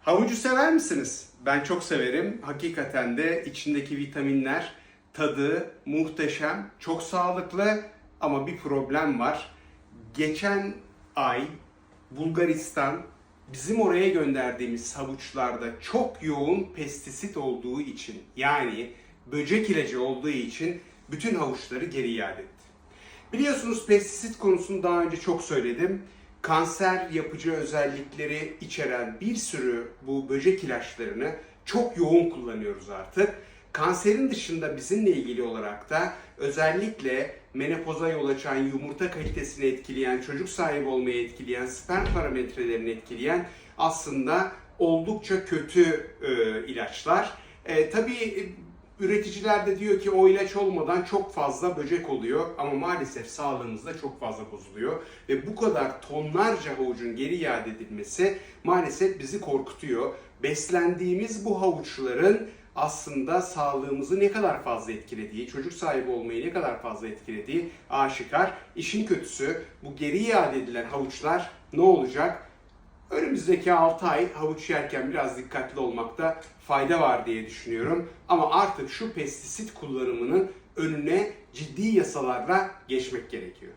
Havucu sever misiniz? Ben çok severim. Hakikaten de içindeki vitaminler, tadı muhteşem, çok sağlıklı ama bir problem var. Geçen ay Bulgaristan bizim oraya gönderdiğimiz havuçlarda çok yoğun pestisit olduğu için yani böcek ilacı olduğu için bütün havuçları geri iade etti. Biliyorsunuz pestisit konusunu daha önce çok söyledim. Kanser yapıcı özellikleri içeren bir sürü bu böcek ilaçlarını çok yoğun kullanıyoruz artık. Kanserin dışında bizimle ilgili olarak da özellikle menopoza yol açan, yumurta kalitesini etkileyen, çocuk sahibi olmayı etkileyen, sperm parametrelerini etkileyen aslında oldukça kötü e, ilaçlar. E, tabii Üreticiler de diyor ki o ilaç olmadan çok fazla böcek oluyor ama maalesef sağlığımızda çok fazla bozuluyor. Ve bu kadar tonlarca havucun geri iade edilmesi maalesef bizi korkutuyor. Beslendiğimiz bu havuçların aslında sağlığımızı ne kadar fazla etkilediği, çocuk sahibi olmayı ne kadar fazla etkilediği aşikar. İşin kötüsü bu geri iade edilen havuçlar ne olacak? Önümüzdeki 6 ay havuç yerken biraz dikkatli olmakta fayda var diye düşünüyorum. Ama artık şu pestisit kullanımının önüne ciddi yasalarla geçmek gerekiyor.